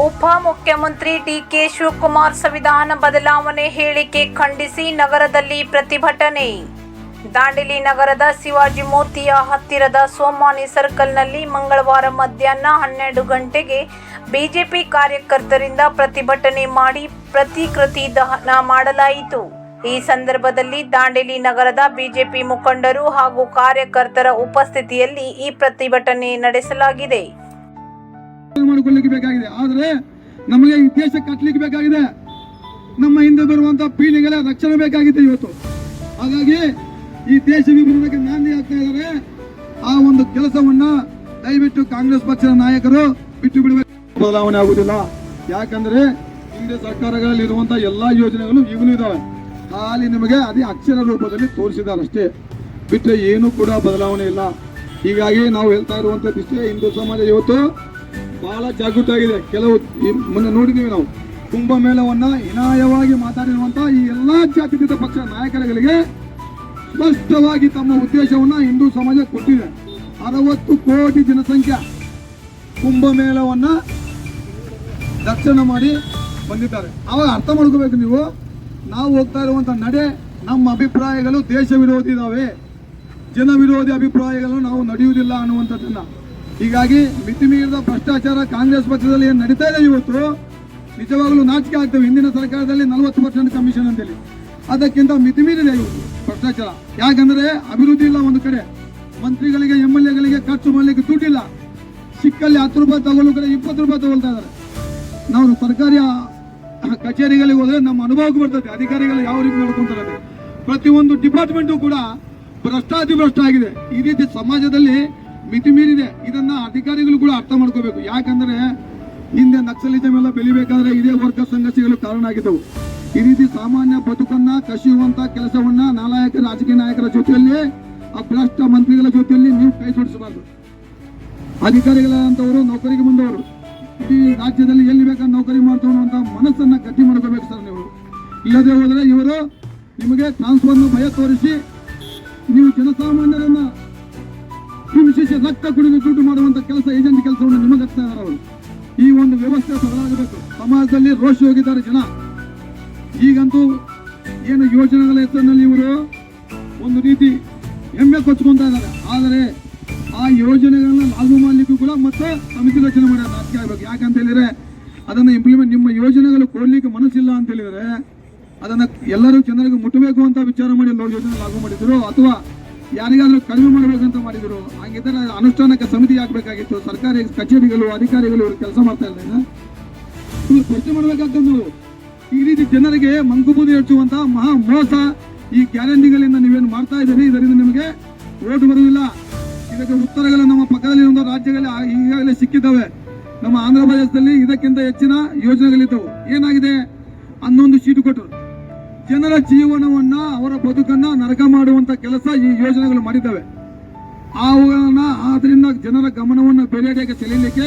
ಉಪಮುಖ್ಯಮಂತ್ರಿ ಡಿಕೆ ಶಿವಕುಮಾರ್ ಸಂವಿಧಾನ ಬದಲಾವಣೆ ಹೇಳಿಕೆ ಖಂಡಿಸಿ ನಗರದಲ್ಲಿ ಪ್ರತಿಭಟನೆ. ದಾಂಡೇಲಿ ನಗರದ ಶಿವಾಜಿ ಮೂರ್ತಿಯ ಹತ್ತಿರದ ಸೋಮಾನಿ ಸರ್ಕಲ್ನಲ್ಲಿ ಮಂಗಳವಾರ ಮಧ್ಯಾಹ್ನ ಹನ್ನೆರಡು ಗಂಟೆಗೆ ಬಿಜೆಪಿ ಕಾರ್ಯಕರ್ತರಿಂದ ಪ್ರತಿಭಟನೆ ಮಾಡಿ ಪ್ರತಿಕೃತಿ ದಹನ ಮಾಡಲಾಯಿತು. ಈ ಸಂದರ್ಭದಲ್ಲಿ ದಾಂಡೇಲಿ ನಗರದ ಬಿಜೆಪಿ ಮುಖಂಡರು ಹಾಗೂ ಕಾರ್ಯಕರ್ತರ ಉಪಸ್ಥಿತಿಯಲ್ಲಿ ಈ ಪ್ರತಿಭಟನೆ ನಡೆಸಲಾಗಿದೆ. ಮಾಡಿಕೊಳ್ಳಿಕ್ಕೆ ಬೇಕಾಗಿದೆ. ಆದರೆ ನಮಗೆ ಈ ದೇಶ ಕಟ್ಟಲಿಕ್ಕೆ ಬೇಕಾಗಿದೆ. ನಮ್ಮ ಹಿಂದೆ ಬರುವಂತ ಪೀಳಿಗೆಗಳ ರಕ್ಷಣೆ ಬೇಕಾಗಿದೆ ಇವತ್ತು. ಹಾಗಾಗಿ ಈ ದೇಶ ವಿಭಜನೆಗೆ ನಾಂದಿ ಆಗ್ತಾ ಇದ್ದಾರೆ. ಆ ಒಂದು ಕೆಲಸವನ್ನ ದಯವಿಟ್ಟು ಕಾಂಗ್ರೆಸ್ ಪಕ್ಷದ ನಾಯಕರು ಬಿಟ್ಟು ಬಿಡಬೇಕು. ಬದಲಾವಣೆ ಆಗುದಿಲ್ಲ ಯಾಕಂದ್ರೆ ಹಿಂದೆ ಸರ್ಕಾರಗಳಲ್ಲಿ ಇರುವಂತಹ ಎಲ್ಲಾ ಯೋಜನೆಗಳು ಈಗಲೂ ಇದಾವೆ. ಖಾಲಿ ನಿಮಗೆ ಅದೇ ಅಕ್ಷರ ರೂಪದಲ್ಲಿ ತೋರಿಸಿದಾರಷ್ಟೇ ಬಿಟ್ಟರೆ ಏನೂ ಕೂಡ ಬದಲಾವಣೆ ಇಲ್ಲ. ಹೀಗಾಗಿ ನಾವು ಹೇಳ್ತಾ ಇರುವಂತಹ ಇಷ್ಟೇ. ಹಿಂದೂ ಸಮಾಜ ಇವತ್ತು ಬಹಳ ಜಾಗೃತ ಆಗಿದೆ ಕೆಲವು ಮೊನ್ನೆ ನೋಡಿದ್ದೀವಿ ನಾವು. ಕುಂಭಮೇಳವನ್ನು ಹಿನಾಯವಾಗಿ ಮಾತಾಡಿರುವಂತ ಈ ಎಲ್ಲ ಜಾತ್ಯತೀತ ಪಕ್ಷ ನಾಯಕರುಗಳಿಗೆ ಸ್ಪಷ್ಟವಾಗಿ ತಮ್ಮ ಉದ್ದೇಶವನ್ನು ಹಿಂದೂ ಸಮಾಜ ಕೊಟ್ಟಿದೆ. ಅರವತ್ತು ಕೋಟಿ ಜನಸಂಖ್ಯೆ ಕುಂಭಮೇಳವನ್ನು ದರ್ಶನ ಮಾಡಿ ಬಂದಿದ್ದಾರೆ. ಅವಾಗ ಅರ್ಥ ಮಾಡ್ಕೋಬೇಕು ನೀವು. ನಾವು ಹೋಗ್ತಾ ಇರುವಂಥ ನಡೆ, ನಮ್ಮ ಅಭಿಪ್ರಾಯಗಳು ದೇಶ ವಿರೋಧಿ ಇದ್ದಾವೆ ಜನ ವಿರೋಧಿ ಅಭಿಪ್ರಾಯಗಳು ನಾವು ನಡೆಯುವುದಿಲ್ಲ ಅನ್ನುವಂಥದ್ದನ್ನ. ಹೀಗಾಗಿ ಮಿತಿ ಮೀರಿದ ಭ್ರಷ್ಟಾಚಾರ ಕಾಂಗ್ರೆಸ್ ಪಕ್ಷದಲ್ಲಿ ಏನು ನಡೀತಾ ಇದೆ ಇವತ್ತು? ನಿಜವಾಗ್ಲೂ ನಾಚಿಕೆ ಆಗ್ತವೆ. ಹಿಂದಿನ ಸರ್ಕಾರದಲ್ಲಿ ನಲವತ್ತು ಪರ್ಸೆಂಟ್ ಕಮಿಷನ್ ಅಂತೇಳಿ ಅದಕ್ಕಿಂತ ಮಿತಿ ಮೀರಿದೆ ಇವತ್ತು ಭ್ರಷ್ಟಾಚಾರ. ಯಾಕಂದ್ರೆ ಅಭಿವೃದ್ಧಿ ಇಲ್ಲ ಒಂದು ಕಡೆ. ಮಂತ್ರಿಗಳಿಗೆ ಎಂ ಎಲ್ ಎಗಳಿಗೆ ಖರ್ಚು ಮಾಡಲಿಕ್ಕೆ ದುಡ್ಡಿಲ್ಲ. ಸಿಕ್ಕಲ್ಲಿ ಹತ್ತು ರೂಪಾಯಿ ತಗೊಳ್ಳೋ ಕಡೆ ಇಪ್ಪತ್ತು ರೂಪಾಯಿ ತಗೊಳ್ತಾ ಇದ್ದಾರೆ. ನಾವು ಸರ್ಕಾರಿ ಕಚೇರಿಗಳಿಗೆ ಹೋದ್ರೆ ನಮ್ಮ ಅನುಭವಕ್ಕೆ ಬರ್ತದೆ. ಅಧಿಕಾರಿಗಳು ಯಾವ ರೀತಿ ನಡ್ಕೊಂತಾರೆ ಪ್ರತಿಯೊಂದು ಡಿಪಾರ್ಟ್ಮೆಂಟು ಕೂಡ ಭ್ರಷ್ಟಾತಿ ಭ್ರಷ್ಟ ಆಗಿದೆ. ಈ ರೀತಿ ಸಮಾಜದಲ್ಲಿ ಮಿತಿ ಮೀರಿದೆ. ಇದನ್ನ ಅಧಿಕಾರಿಗಳು ಕೂಡ ಅರ್ಥ ಮಾಡ್ಕೋಬೇಕು. ಯಾಕಂದ್ರೆ ಹಿಂದೆ ನಕ್ಸಲಿಸಮ್ ಎಲ್ಲ ಬೆಳಿಬೇಕಾದ್ರೆ ಇದೇ ವರ್ಗ ಸಂಘರ್ಷಗಳು ಕಾರಣ ಆಗಿದ್ದವು. ಈ ರೀತಿ ಸಾಮಾನ್ಯ ಬದುಕನ್ನ ಕಸಿಯುವಂತ ಕೆಲಸವನ್ನ ನಾಲಾಯಕ ರಾಜಕೀಯ ನಾಯಕರ ಜೊತೆಯಲ್ಲಿ ಆ ಭ್ರಷ್ಟ ಮಂತ್ರಿಗಳ ಜೊತೆಯಲ್ಲಿ ನೀವು ಕೈ ಜೋಡಿಸಬಾರ್ದು. ಅಧಿಕಾರಿಗಳಾದಂಥವರು ನೌಕರಿಗೆ ಬಂದವರು, ಇಡೀ ರಾಜ್ಯದಲ್ಲಿ ಎಲ್ಲಿ ಬೇಕಾದ್ರೆ ನೌಕರಿ ಮಾಡ್ತವನು ಅಂತ ಮನಸ್ಸನ್ನ ಗಟ್ಟಿ ಮಾಡ್ಕೋಬೇಕು ಸರ್ ನೀವು. ಇಲ್ಲದೆ ಹೋದ್ರೆ ಇವರು ನಿಮಗೆ ಟ್ರಾನ್ಸ್ಫರ್ನ ಭಯ ತೋರಿಸಿ ನೀವು ಜನಸಾಮಾನ್ಯರನ್ನ ಹಿಂಸಿಸಿ ರಕ್ತ ಕುಡಿದು ದುಡ್ಡು ಮಾಡುವಂತ ಕೆಲಸ ಏಜೆಂಟ್ ಕೆಲಸವನ್ನು ನಿಮಗೆ ಇದ್ದಾರೆ ಅವರು ಈ ಒಂದು ವ್ಯವಸ್ಥೆ ಬದಲಾಗಬೇಕು ಸಮಾಜದಲ್ಲಿ ರೋಷಿ ಹೋಗಿದ್ದಾರೆ ಜನ. ಈಗಂತೂ ಏನು ಯೋಜನೆಗಳ ಹೆಸರಿನಲ್ಲಿ ಇವರು ಒಂದು ರೀತಿ ಹೆಮ್ಮೆ ಕೊಚ್ಕೊಂತ ಇದ್ದಾರೆ. ಆದರೆ ಆ ಯೋಜನೆಗಳನ್ನ ಲಾಗು ಮಾಡಲಿಕ್ಕೂ ಕೂಡ ಮತ್ತೆ ಸಮಿತಿ ರಚನೆ ಮಾಡಿ ಸಾಧ್ಯ ಆಗಬೇಕು. ಯಾಕಂತ ಹೇಳಿದ್ರೆ ಅದನ್ನ ಇಂಪ್ಲಿಮೆಂಟ್ ನಿಮ್ಮ ಯೋಜನೆಗಳು ಕೊಡ್ಲಿಕ್ಕೆ ಮನಸ್ಸಿಲ್ಲ ಅಂತ ಹೇಳಿದ್ರೆ ಅದನ್ನ ಎಲ್ಲರೂ ಜನರಿಗೆ ಮುಟ್ಟಬೇಕು ಅಂತ ವಿಚಾರ ಮಾಡಿ ಎಲ್ಲರೂ ಯೋಜನೆ ಲಾಗು ಮಾಡಿದ್ರು. ಅಥವಾ ಯಾರಿಗಾದ್ರೂ ಕಡಿಮೆ ಮಾಡಬೇಕಂತ ಮಾಡಿದ್ರು ಹಾಗಿದ್ದರೆ ಅನುಷ್ಠಾನಕ್ಕೆ ಸಮಿತಿ ಹಾಕಬೇಕಾಗಿತ್ತು ಸರ್ಕಾರಿ ಕಚೇರಿಗಳು, ಅಧಿಕಾರಿಗಳು ಇವರು ಕೆಲಸ ಮಾಡ್ತಾ ಇಲ್ಲ ಪ್ರಶ್ನೆ ಮಾಡ್ಬೇಕಾಗ್ತದೆ. ಈ ರೀತಿ ಜನರಿಗೆ ಮಂಕುಬೂದಿ ಹೆಚ್ಚುವಂತ ಮಹಾ ಮೋಸ ಈ ಗ್ಯಾರಂಟಿಗಳಿಂದ ನೀವೇನು ಮಾಡ್ತಾ ಇದ್ದೀರಿ? ಇದರಿಂದ ನಿಮಗೆ ಓಟ್ ಬರುವುದಿಲ್ಲ. ಇದಕ್ಕೆ ಉತ್ತರಗಳು ನಮ್ಮ ಪಕ್ಕದಲ್ಲಿರುವ ರಾಜ್ಯಗಳಲ್ಲಿ ರಾಜ್ಯಗಳ ಈಗಾಗಲೇ ಸಿಕ್ಕಿದ್ದಾವೆ. ನಮ್ಮ ಆಂಧ್ರ ಪ್ರದೇಶದಲ್ಲಿ ಇದಕ್ಕಿಂತ ಹೆಚ್ಚಿನ ಯೋಜನೆಗಳಿದ್ದವು. ಏನಾಗಿದೆ? ಹನ್ನೊಂದು ಸೀಟು ಕೊಟ್ಟರು. ಜನರ ಜೀವನವನ್ನ ಅವರ ಬದುಕನ್ನ ನರಕ ಮಾಡುವಂತ ಕೆಲಸ ಈ ಯೋಜನೆಗಳು ಮಾಡಿದ್ದಾವೆ. ಅವುಗಳನ್ನ ಆದ್ರಿಂದ ಜನರ ಗಮನವನ್ನು ಬೇರೆಡೆಗೆ ಸೆಳೆಯಲಿಕ್ಕೆ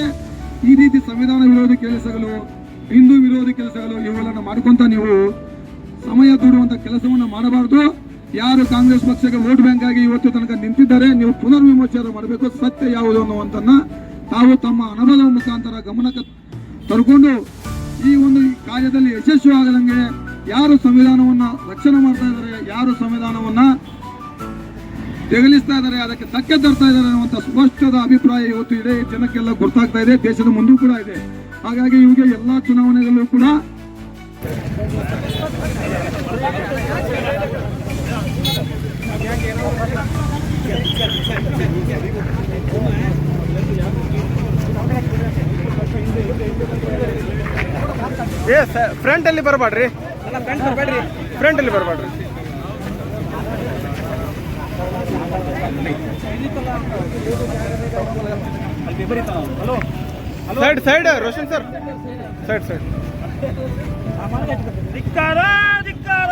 ಈ ರೀತಿ ಸಂವಿಧಾನ ವಿರೋಧಿ ಕೆಲಸಗಳು, ಹಿಂದೂ ವಿರೋಧಿ ಕೆಲಸಗಳು ಇವುಗಳನ್ನ ಮಾಡ್ಕೊಂತ ನೀವು ಸಮಯ ದೂಡುವಂತ ಕೆಲಸವನ್ನ ಮಾಡಬಾರದು. ಯಾರು ಕಾಂಗ್ರೆಸ್ ಪಕ್ಷಕ್ಕೆ ವೋಟ್ ಬ್ಯಾಂಕ್ ಆಗಿ ಇವತ್ತು ತನಕ ನಿಂತಿದ್ದಾರೆ, ನೀವು ಪುನರ್ವಿಮೋಚನೆ ಮಾಡಬೇಕು, ಸತ್ಯ ಯಾವುದು ಅನ್ನುವಂತನ್ನ ತಾವು ತಮ್ಮ ಅನುಭವದ ಮುಖಾಂತರ ಗಮನಕ್ಕೆ ತರ್ಕೊಂಡು ಈ ಒಂದು ಕಾರ್ಯದಲ್ಲಿ ಯಶಸ್ವಿ ಆಗದಂಗೆ ಯಾರು ಸಂವಿಧಾನವನ್ನ ರಕ್ಷಣೆ ಮಾಡ್ತಾ ಇದ್ದಾರೆ ಯಾರು ಸಂವಿಧಾನವನ್ನ ತೆಗಲಿಸ್ತಾ ಇದ್ದಾರೆ ಅದಕ್ಕೆ ತಕ್ಕೆ ತರ್ತಾ ಇದ್ದಾರೆ ಅನ್ನುವಂಥ ಸ್ಪಷ್ಟದ ಅಭಿಪ್ರಾಯ ಇವತ್ತು ಇದೆ ಜನಕ್ಕೆಲ್ಲ ಗೊತ್ತಾಗ್ತಾ ಇದೆ, ದೇಶದ ಮುಂದೂ ಕೂಡ ಇದೆ. ಹಾಗಾಗಿ ಇವಾಗ ಎಲ್ಲಾ ಚುನಾವಣೆಗಳಲ್ಲೂ ಕೂಡ ಫ್ರಂಟ್ ಅಲ್ಲಿ ಬರಬೇಡ್ರಿ. ಫ್ರಂಟಲ್ಲಿ ಬರಬೇಡ್ರಿ side side Roshan sir side side ಧಿಕ್ಕಾರ ಧಿಕ್ಕಾರ